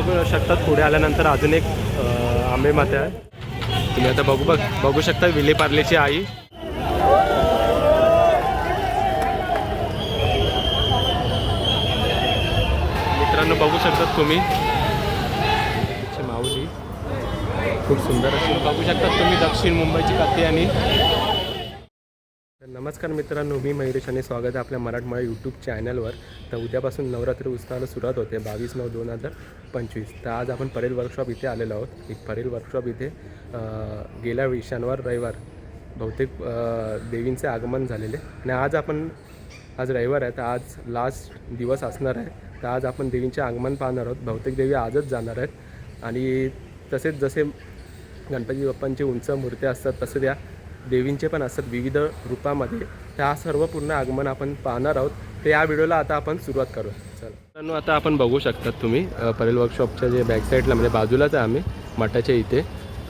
बघू शकतात पुढे आल्यानंतर अजून एक आंबे माते आहे. तुम्ही आता बघू बघ बघू शकता विलेपार्लेची आई. मित्रांनो बघू शकतात तुम्ही. माऊली. खूप सुंदर अशी. बघू शकतात तुम्ही दक्षिण मुंबईची कथी आणि नमस्कार मित्रांनो मी मयुरेश आणि स्वागत आहे आपल्या मराठमोळा यूट्यूब चॅनलवर तर उद्यापासून नवरात्री उत्सवाला सुरुवात होते बावीस नऊ दोन हजार पंचवीस. तर आज आपण परेल वर्कशॉप इथे आलेलो आहोत. एक परेल वर्कशॉप इथे गेल्या विषयांवर शनिवार रविवार बहुतेक देवींचे आगमन झालेले. आणि आज आपण आज रविवार आहे तर आज लास्ट दिवस असणार आहे. तर आज आपण देवींचे आगमन पाहणार आहोत. बहुतेक देवी आजच जाणार आहेत. आणि तसेच जसे गणपती बाप्पांची उंच मूर्त्या असतात तसे त्या देवींचे पण असतात विविध रूपामध्ये. त्या सर्व पूर्ण आगमन आपण पाहणार आहोत. तर या व्हिडिओला आता आपण सुरुवात करू चला. मित्रांनो आता आपण बघू शकतात तुम्ही परेल वर्कशॉपच्या जे बॅक साईडला म्हणजे बाजूलाच आहे आम्ही मठाच्या इथे.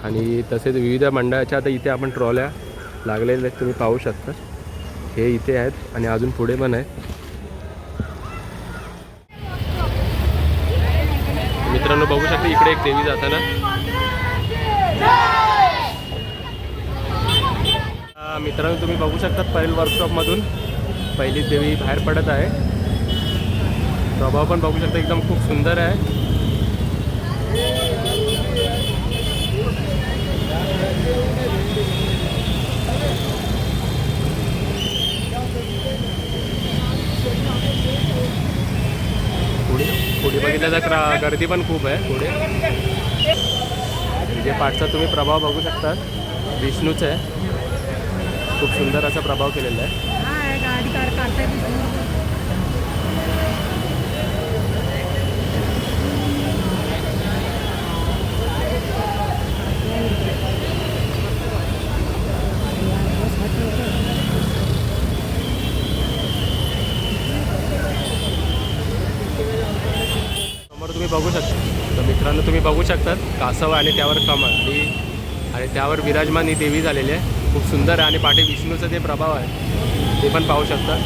आणि तसेच विविध मंडळाच्या आता इथे आपण ट्रॉल्या लागलेल्या आहेत तुम्ही पाहू शकता. हे इथे आहेत आणि अजून पुढे पण आहेत मित्रांनो बघू शकता इकडे एक देवी जाताना. मित्रांनो तुम्ही बघू शकतात परेल वर्कशॉपमधून पहिली देवी बाहेर पडत आहे. प्रभाव पण बघू शकता एकदम खूप सुंदर आहे. पुढे पुढे बघितलं तर गर्दी पण खूप आहे. पुढे. विजय पाठचा तुम्ही प्रभाव बघू शकता. विष्णूचा आहे. खूप सुंदर असा प्रभाव केलेला आहे. तुम्ही बघू शकता. तर मित्रांनो तुम्ही बघू शकतात कासव आणि त्यावर कमळ. आणि आणि त्यावर विराजमान ही देवी झालेली आहे. खूप सुंदर आहे आणि पाठी विष्णूचं ते प्रभाव आहे ते पण पाहू शकता.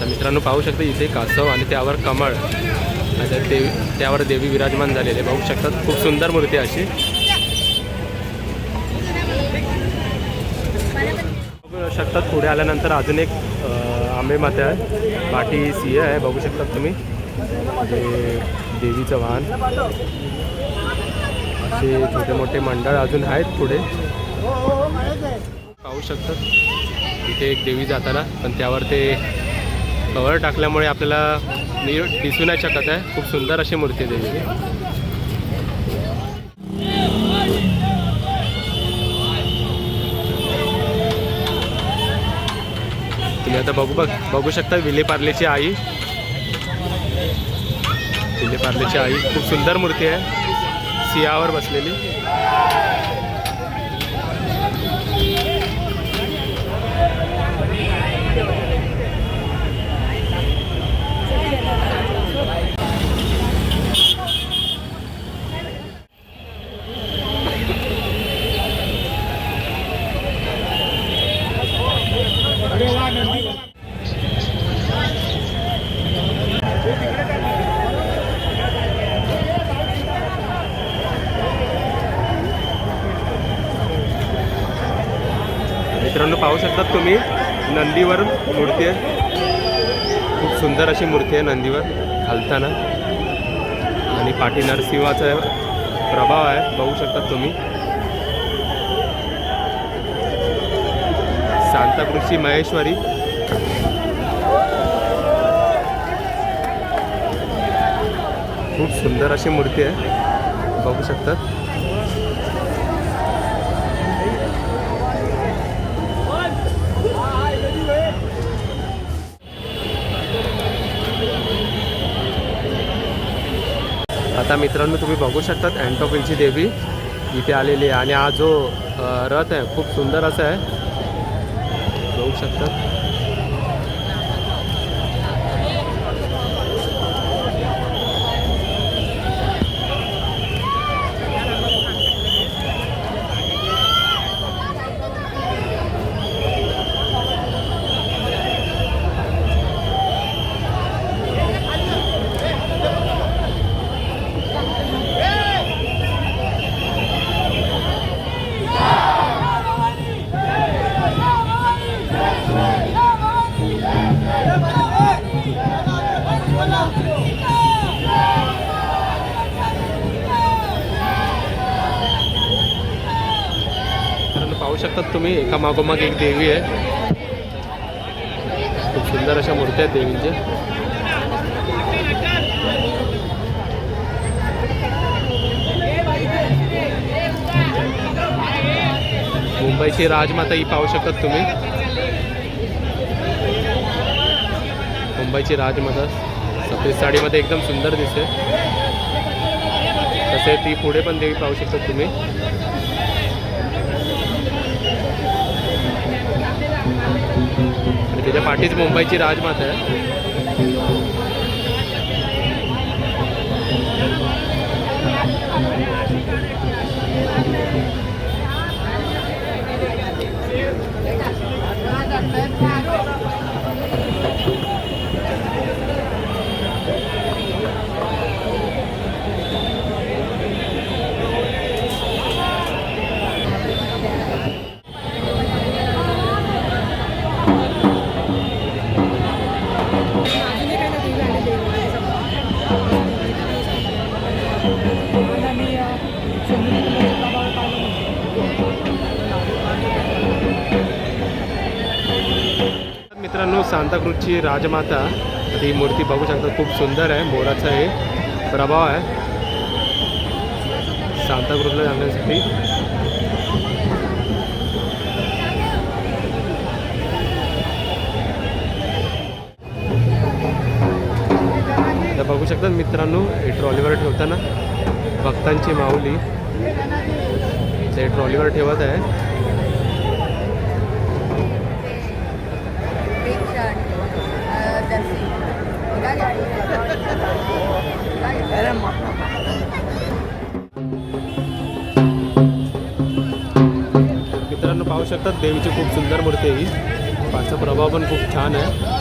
तर मित्रांनो पाहू शकता इथे कासव आणि त्यावर कमळ. आणि देवी त्यावर देवी विराजमान झालेले. बघू शकतात खूप सुंदर मूर्ती अशी. बघू शकतात पुढे आल्यानंतर अजून एक आंबे माते आहे. पाठी सिंह आहे बघू शकतात तुम्ही. म्हणजे देवीचं वाहन असे छोटे मोठे मंडळ अजून आहेत पुढे. पाहू शकतात तिथे एक देवी जाताना पण त्यावर ते कवर टाकल्यामुळे आपल्याला नीट दिसू नाही शकत आहे. खूप सुंदर अशी मूर्ती आहे देवीची तुम्ही आता बघू बघ बघू शकता विलेपार्लेची आई. विलेपार्लेची आई खूप सुंदर मूर्ती आहे. सियावर बसलेली मित्रांनो पाहू शकतात तुम्ही नंदीवर मूर्ती आहे. खूप सुंदर अशी मूर्ती आहे नंदीवर घालताना आणि पाठी नरसिंहाचा प्रभाव आहे बघू शकतात तुम्ही. सांताक्रुजची महेश्वरी. खूप सुंदर अशी मूर्ती आहे बघू शकतात आता मित्रांनो तुम्ही बघू शकतात अँटोपिलची देवी इथे आलेली आहे. आणि हा जो रथ आहे खूप सुंदर असा आहे. बघू शकतात. पाहू शकतात तुम्ही एका मागोमाग एक देवी आहे. खूप सुंदर अशा मूर्त्या आहेत देवींच्या. मुंबईची राजमाता ही पाहू शकतात तुम्ही. मुंबईची राजमाता सफेद साडीमध्ये एकदम सुंदर दिसते. तसे ती पुढे पण देवी पाहू शकतात तुम्ही. त्याच्या पाठीच मुंबईची राजमाता आहे. मित्रांनो सांताक्रूजची राजमाता. ही मूर्ती बघू शकता खूप सुंदर आहे मोराचा हे प्रभाव आहे. सांताक्रूजला जाण्यासाठी. बघू शकतात मित्रांनो हे ट्रॉलीवर ठेवताना भक्तांची माऊली. ते ट्रॉलीवर ठेवत आहे. मित्रांनो पाहू शकतात देवीची खूप सुंदर मूर्ती आहे ही. पाचा प्रभाव पण खूप छान आहे.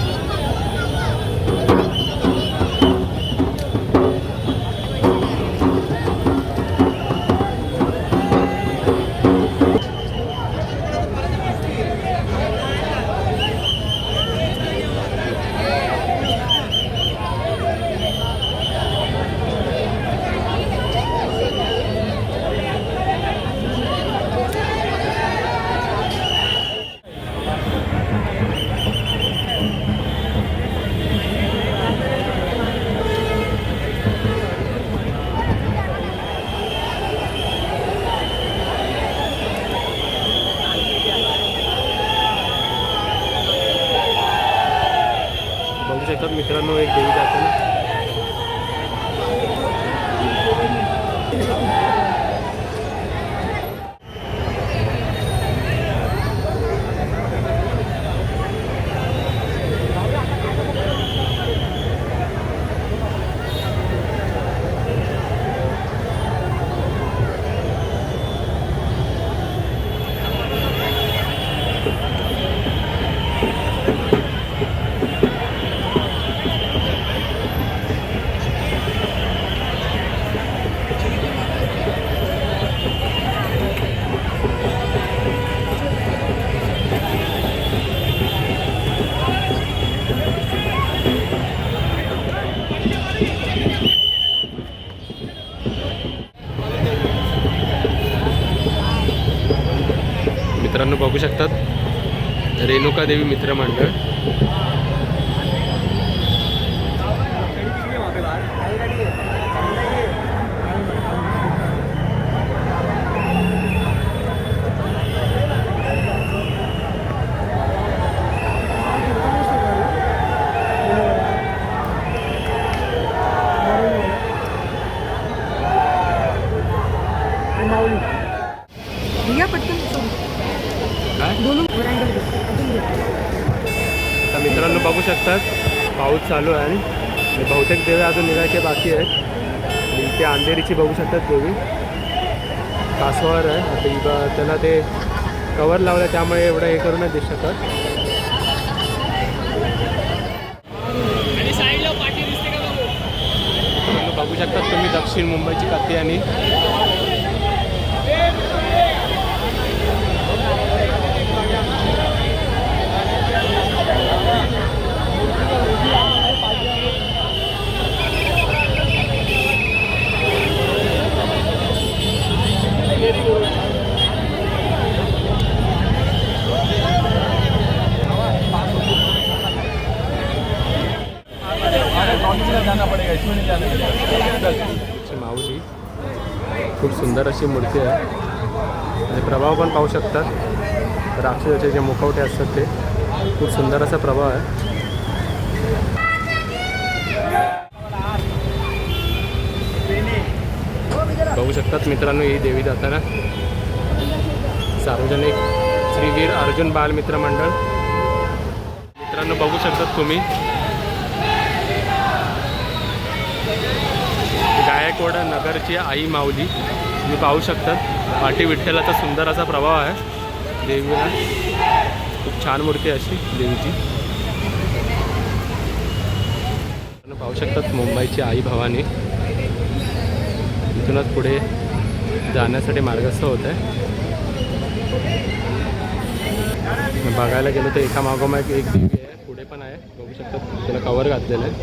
रेणुका देवी मित्र मंडळ. या पटकन दोन आता मित्रांनो बघू शकतात पाऊस चालू आहे आणि बहुतेक देवे अजून निघायचे बाकी आहेत. आणि इथे अंधेरीची बघू शकतात देवी. कासवावर आहे. आता त्याला ते कवर लावलं त्यामुळे एवढं हे करू नाही दिसू शकत. मित्रांनो, बघू शकतात तुम्ही दक्षिण मुंबईची कथी आणि माऊली. खूप सुंदर अशी मूर्ती आहे. आणि प्रभाव पण पाहू शकतात. राक्षसाचे जे मुखवटे असतात ते. खूप सुंदर असा प्रभाव आहे. शकतात मित्रांनो ही देवी जाताना. सार्वजनिक श्रीवीर अर्जुन बालमित्र मंडळ. मित्रांनो बघू शकतात तुम्ही. गायकवाड नगरची आई माऊली तुम्ही पाहू शकतात. पाठी विठ्ठलाचा सुंदर असा प्रभाव आहे. देवीला खूप छान मूर्ती अशी देवीची. पाहू शकतात मुंबईची आई भवानी. इथूनच पुढे जाण्यासाठी मार्गस्थ होत आहे. बघायला गेलो तर एका मागोमाग एक देवी आहे. पुढे पण आहे. बघू शकतात त्याला कवर घातलेलं आहे.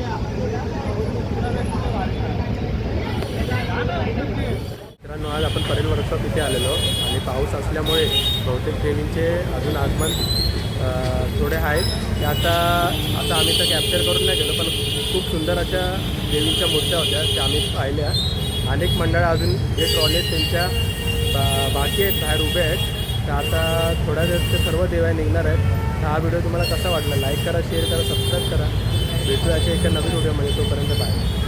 मित्रांनो आज आपण परेल वर्कशॉप इथे आलेलो आणि पाऊस असल्यामुळे बहुतेक देवींचे अजून आगमन थोडे आहेत. ते आता आता आम्ही तर कॅप्चर करून नाही गेलो पण खूप सुंदर अशा देवींच्या मूर्त्या होत्या त्या आम्ही पाहिल्या. अनेक मंडळं अजून जे ट्रॉले त्यांच्या बा- बाकी आहेत बाहेर उभे आहेत. तर आता थोड्या दिवस ते सर्व देवा निघणार आहेत. तर हा व्हिडिओ तुम्हाला कसा वाटला? लाईक करा शेअर करा सबस्क्राईब करा. भेटूया अशा एका नवीन व्हिडिओमध्ये तोपर्यंत बाय